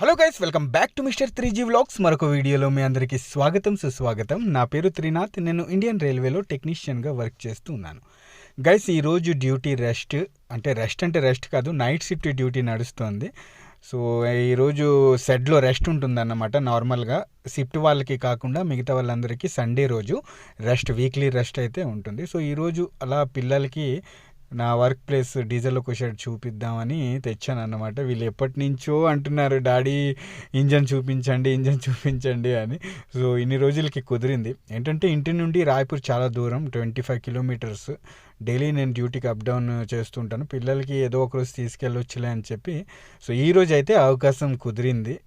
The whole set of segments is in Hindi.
Hello guys welcome back to mister three G vlogs. మరొక వీడియోలో మీ అందరికీ స్వాగతం సుస్వాగతం. నా పేరు త్రినాథ్. నేను ఇండియన్ రైల్వేలో టెక్నీషియన్గా వర్క్ చేస్తూ ఉన్నాను. గైస్ ఈరోజు డ్యూటీ రెస్ట్ అంటే రెస్ట్ అంటే రెస్ట్ కాదు నైట్ షిఫ్ట్ డ్యూటీ నడుస్తుంది. సో ఈరోజు సెడ్లో రెస్ట్ ఉంటుందన్నమాట నార్మల్గా. షిఫ్ట్ వాళ్ళకి కాకుండా మిగతా వాళ్ళందరికీ సండే రోజు రెస్ట్ వీక్లీ రెస్ట్ అయితే ఉంటుంది. సో ఈరోజు అలా పిల్లలకి నా వర్క్ ప్లేస్ డీజిల్ ఒకసారి చూపిద్దామని తెచ్చాను అన్నమాట వీళ్ళు ఎప్పటి నుంచో అంటున్నారు డాడీ ఇంజన్ చూపించండి ఇంజన్ చూపించండి అని. సో ఇన్ని రోజులకి కుదిరింది. ఏంటంటే ఇంటి నుండి రాయపూర్ చాలా దూరం ట్వంటీ ఫైవ్ కిలోమీటర్స్ డైలీ నేను డ్యూటీకి అప్ డౌన్ చేస్తుంటాను. పిల్లలకి ఏదో ఒకరోజు తీసుకెళ్ళొచ్చులే అని చెప్పి. సో ఈ రోజు అయితే అవకాశం కుదిరింది.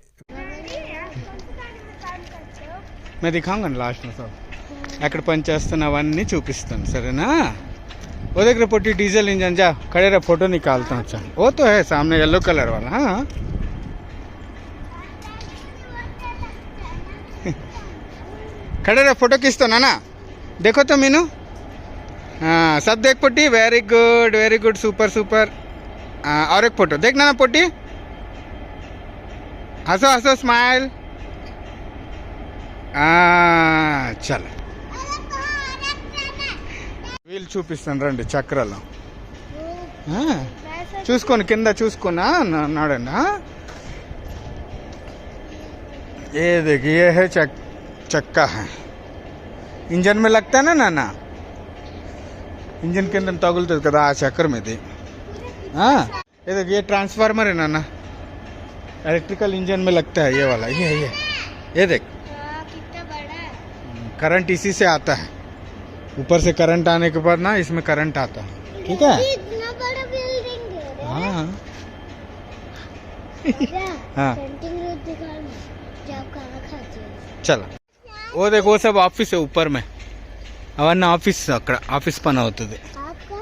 మరి కాంగండి లాస్ట్ సార్. ఎక్కడ పని చేస్తున్నవన్నీ చూపిస్తాను సరేనా? वो देख रहे पोटी डीजल इंजन जा खड़े रहे फ़ोटो निकालता हूँ अच्छा वो तो है सामने येलो कलर वाला हाँ खड़े रहे फ़ोटो खींचता ना ना देखो तो मीनू। हाँ सब देख पोटी very good very good super super हाँ, और एक फ़ोटो देखना ना पोटी। हंसो हंसो स्माइल చలో వీళ్ళు చూపిస్తాను రండి చక్రాలు ఆ, చూసుకోండి కింద చూసుకున్నా నాడండి ये देखिए ये है चक चक्का है ఇంజన్ में लगता है ना నాన్న ఇంజన్ కింద తగులుతుంది కదా ఆ చక్రం ఇది ఆ, ये देखिए ये ट्रांसफार्मर है नाना इलेक्ट्रिकल इंजन में लगता है ये वाला ये ये ये देख कितना बड़ा है करंट इसी से आता है ऊपर से करंट आने के बाद ना इसमें करंट आता है ठीक है ये इतना बड़ा बिल्डिंग है रे। हाँ राजा, हाँ। पेंटिंग रोज दिखाना जब खाना खाते हो చలో ఓ దేఖో वो सब ऑफिस है ऊपर में అవన్నీ ఆఫీస్ అక్కడ ఆఫీస్ పని అవుతుంది आपका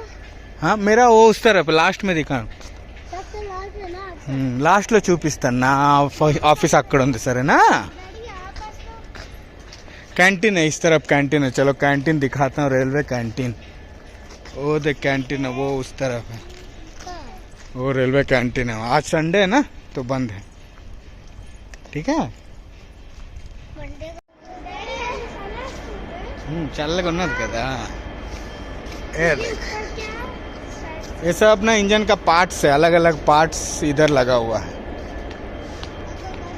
हाँ, मेरा वो उस तरफ లాస్ట్ में దిఖాను सबसे लास्ट है ना आपका లాస్ట్లో చూపిస్తాను నా ఆఫీస్ అక్కడ ఉంది సరేనా डैडी आपस में कैंटीन है, इस तरफ़ कैंटीन है। चलो कैंटीन दिखाता हूँ रेलवे कैंटीन वो देख कैंटीन है, वो उस तरफ़ है। वो रेलवे कैंटीन है। आज संडे है ना तो बंद है। ठीक है? हम्म, चल कदा हाँ। ये सब ना इंजन का पार्ट्स है अलग अलग पार्ट्स इधर लगा हुआ है।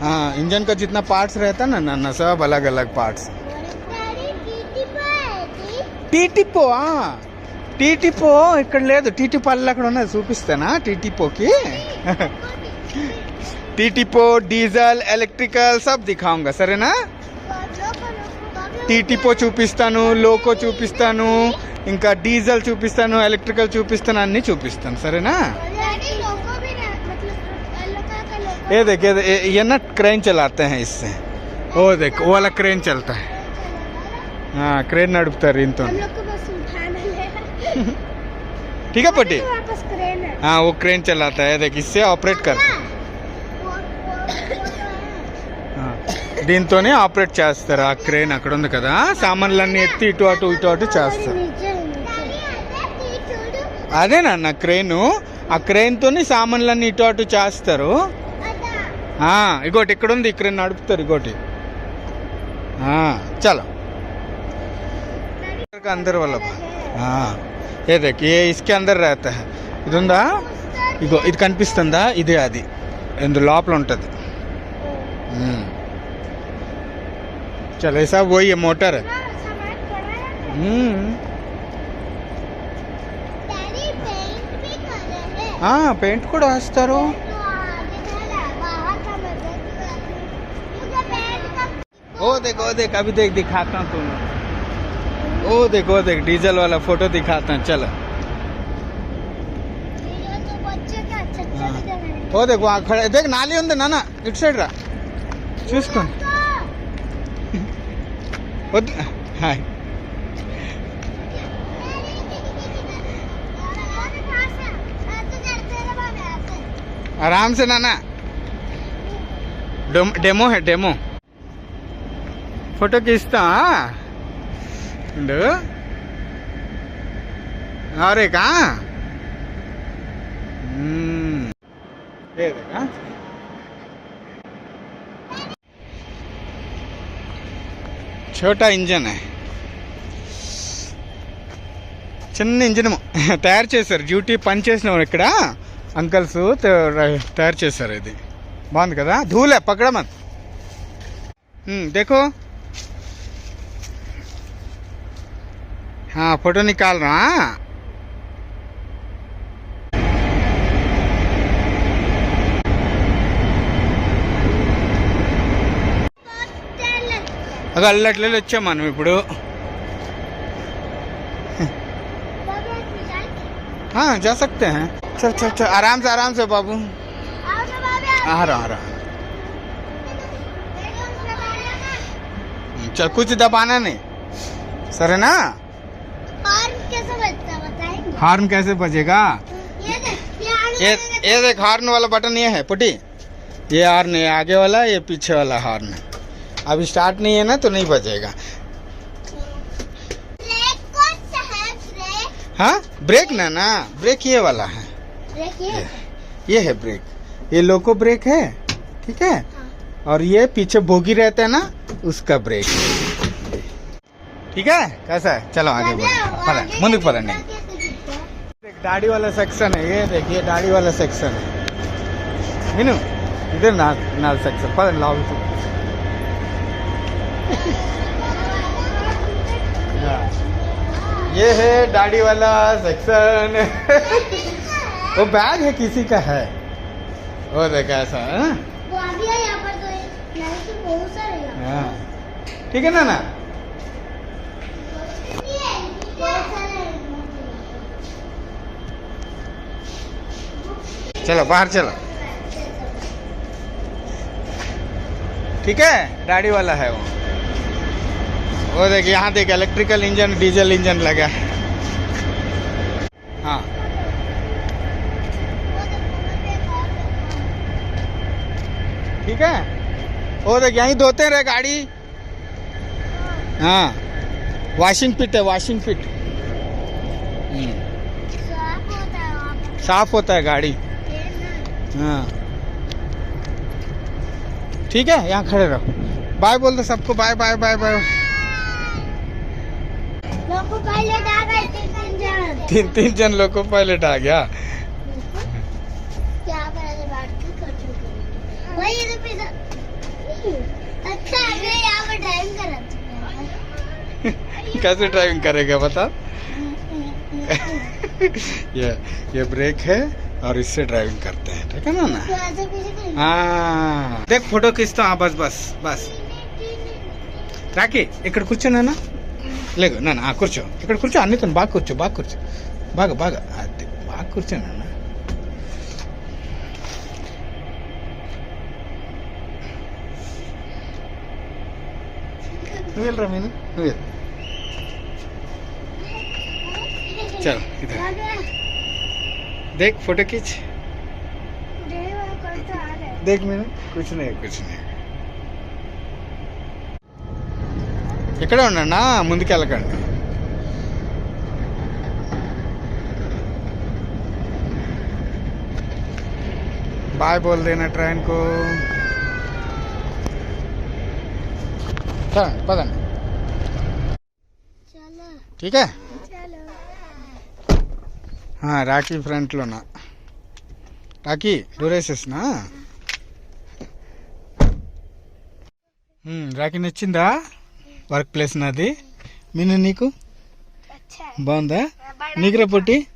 हाँ इंजन का जितना पार्ट्स रहता है ना ना सब अलग अलग पार्ट्स టీటిపో టీటిపో ఇక్కడ లేదు టీటిపో అల్ల అక్కడ ఉన్నది చూపిస్తానా టీటిపోకి టీటిపో డీజల్ ఎలక్ట్రికల్ సబ్ దిఖాంగా సరేనా టీటిపో చూపిస్తాను లోకో చూపిస్తాను ఇంకా డీజిల్ చూపిస్తాను ఎలక్ట్రికల్ చూపిస్తాను అన్ని చూపిస్తాను సరేనా डैडी लोगों भी ना मतलब येलो कलर का लोगो ये देख ये ये- ये ना क्रेन चलाते हैं इससे वो देख वो वाला क्रेन चलता है हाँ क्रेन నడుపుతారు ఇంతో हम लोग को बस उठाना है ठीक है पटी वापस क्रेन है हाँ वो क्रेन चलाता है देख इससे ऑपरेट कर वो वो वो हाँ. దీంతోనే ఆపరేట్ చేస్తారు ఆ క్రేన్ అక్కడ ఉంది కదా సామాన్లన్నీ ఎత్తి ఇటు అటు ఇటు అటు చేస్తారు नीचे नीचे అదేనన్న క్రేను ఆ క్రేన్తోని సామాన్లన్నీ ఇటు అటు చేస్తారు ఆ, ఇగోటి ఇక్కడ ఉంది ఇక్కడ నడుపుతారు ఇగోటి ఆ, చలో అందర్ వల్ల ఏ దేక్ ఏ ఇసుకే అందరు रहता है ఇది ఉందా ఇగో ఇది కనిపిస్తుందా ఇదే అది ఇందు లోపల ఉంటుంది हम्म। चलो ऐसा वही है मोटर है हम्म हाँ पेंट కూడా వేస్తారు ओ देख ओ देख अभी देख दिखाता हूँ तुम्हें ओ देखो देख, डीजल वाला फ़ोटो दिखाते हैं, चलो। ओ देखो वहाँ खड़े देख, नाली होंगे ना ना इट साइड रा चूसको हाय। आराम से ना ना डेमो है, डेमो। फ़ोटो खींचता हाँ। రెండు. ఎవరేకా చోటా ఇంజన్. చిన్న ఇంజన్ తయారు చేశారు. డ్యూటీ పని చేసిన ఇక్కడ. అంకల్స్ తయారు చేశారు ఇది. బాగుంది కదా? ధూలే పక్కడమన్. देखो फोटो निकाल रहा हाँ? అదో అల్లట్లేదు వచ్చాం మనం ఇప్పుడు हाँ जा सकते हैं चल चल चल आराम से आराम से बाबू आ रहा आ रहा चल कुछ दबाना नहीं सर है ना कैसे बजता बताएँगे? हार्न कैसे बजेगा? ये देख ये आगे ये देख हार्न वाला बटन ये है पुटी। ये हार्न है आगे वाला ये पीछे वाला हार्न। है अभी स्टार्ट नहीं है ना तो नहीं बजेगा। ब्रेक कौन सा है? ब्रेक? हाँ ब्रेक ना ना ब्रेक ये वाला है। ब्रेक ये ये है। ब्रेक। ये लोको ब्रेक है ठीक है? और ये पीछे भोगी रहता है ना उसका ब्रेक। ठीक है? कैसा है? चलो आगे बढ़ो मुंदुक पढ़ने दाढ़ी वाला सेक्शन है ये देखिए दाढ़ी वाला सेक्शन है। मीनू इधर नाल नाल सेक्शन पर लाओ तो ये है दाढ़ी वाला सेक्शन वो बैग है किसी का है। वो देखा ऐसा हाँ। है। ना हाँ। ठीक है ना ना? चलो, बाहर चलो। ठीक है? गाड़ी वाला है वो। वो देख, यहाँ देख इलेक्ट्रिकल इंजन डीजल इंजन लगा है। हाँ। ठीक है? वो देख, यहीं धोते रहे गाड़ी। हाँ। वॉशिंग पिट है वॉशिंग पिट हम्म, साफ़ होता है है गाड़ी। हाँ। ठीक है यहाँ खड़े रहो। बाय बोल दो सबको बाय बाय बाय बाय लोग को पायलट आ गए तीन तीन जन। तीन तीन लोग को पायलट आ गया। क्या पहले बात की कर चुके वही तो अच्छा कैसे ड्राइविंग करेगा बता ये ये ब्रेक है और इससे ड्राइविंग करते हैं ठीक है ना ना तो ऐसे पीछे करेंगे हाँ देख फोटो खींचता हाँ बस बस बस రాకి ఇక్కడ కూర్చోనా లేదు నాన్న ఆ, కూర్చో ఇక్కడ కూర్చో అన్నితో బాగా కూర్చో బాగా కూర్చో బాగా బాగా అది బాగా కూర్చో నాన్న నువ్వు వెళ్ళరా మీను నువ్వు चल इधर आ गया देख फोटो खींच ड्राइवर कौन सा आ रहा है देख मैंने कुछ नहीं कुछ नहीं ఇక్కడే ఉండండి ముందుకు వెళ్ళకండి बाय बोल देना ट्रेन को चल पदन चलो ठीक है चलो हाँ, రాఖీ ఫ్రంట్లోనా రాఖీ డూరేసెస్నా రాఖీ నచ్చిందా? వర్క్ ప్లేస్ నాది. మీను నీకు? బాగుందా? నీకు పొట్టి